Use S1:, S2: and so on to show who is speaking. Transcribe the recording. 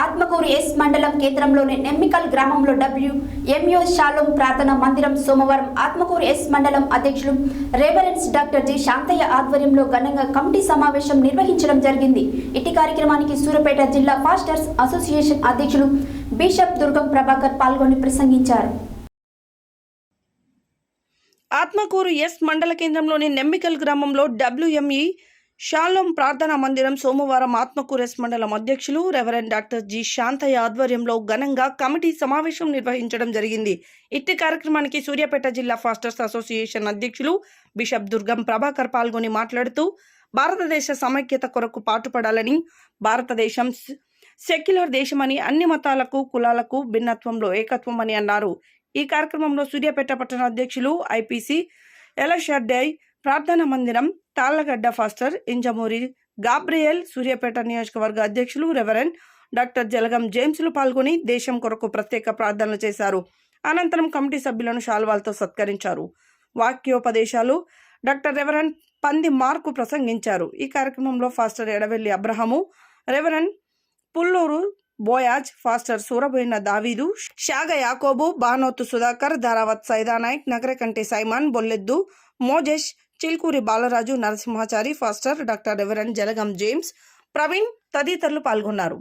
S1: Atmakur yes మండలం కేంద్రంలోని నెమ్మికల్ గ్రామంలో డబ్ల్యూ ఎంయో షాలోం ప్రార్థన మందిరం సోమవారం ఆత్మకూరు ఎస్ మండలం అధ్యక్షులు రెవరెన్స్ డాక్టర్ జి శాంతయ్య ఆధ్వర్యంలో ఘనంగా కమిటీ సమావేశం నిర్వహించడం జరిగింది. ఇట్టి కార్యక్రమానికి సూర్యపేట జిల్లా ఫాస్టర్స్ అసోసియేషన్ అధ్యక్షులు బిషప్ దుర్గం ప్రభాకర్ పాల్గొని ప్రసంగించారు.
S2: ఆత్మకూరు ఎస్ మండల కేంద్రంలోని నెమ్మికల్ గ్రామంలో డబ్ల్యూఎంఈ షాలోం ప్రార్థనా మందిరం సోమవారం ఆత్మకూరెస్ మండలం అధ్యక్షులు రెవరెండ్ డాక్టర్ జి శాంతయ్య ఆధ్వర్యంలో ఘనంగా కమిటీ సమావేశం నిర్వహించడం జరిగింది. ఇట్టి కార్యక్రమానికి సూర్యాపేట జిల్లా ఫాస్టర్స్ అసోసియేషన్ అధ్యక్షులు బిషప్ దుర్గం ప్రభాకర్ పాల్గొని మాట్లాడుతూ భారతదేశ సమైక్యత కొరకు పాటుపడాలని భారతదేశం సెక్యులర్ దేశమని అన్ని మతాలకు కులాలకు భిన్నత్వంలో ఏకత్వం అని అన్నారు. ఈ కార్యక్రమంలో సూర్యాపేట పట్టణ అధ్యక్షులు ఐపీసీ ఎలషడ్డై ప్రార్థనా మందిరం తాళ్ళగడ్డ ఫాస్టర్ ఇంజమూరి గాబ్రియల్ సూర్యాపేట నియోజకవర్గ అధ్యక్షులు రెవరెండ్ డాక్టర్ జలగం జేమ్స్లు పాల్గొని దేశం కొరకు ప్రత్యేక ప్రార్థనలు చేశారు. అనంతరం కమిటీ సభ్యులను శాల్వాలతో సత్కరించారు. వాక్యోపదేశాలు డాక్టర్ రెవరెండ్ పంది మార్కు ప్రసంగించారు. ఈ కార్యక్రమంలో pastor Edavelli Abraham reverend Pulluru Boaz pastor Surabhoina Daveedu Shaga Yakobu Banothu Sudhakar Dharavath Saidanayak Nagarakanti Simon Bolleddu Mojesh Chilkuri Balaraju Narasimhachari pastor doctor reverend Jalagam James Praveen తదితరులు పాల్గొన్నారు.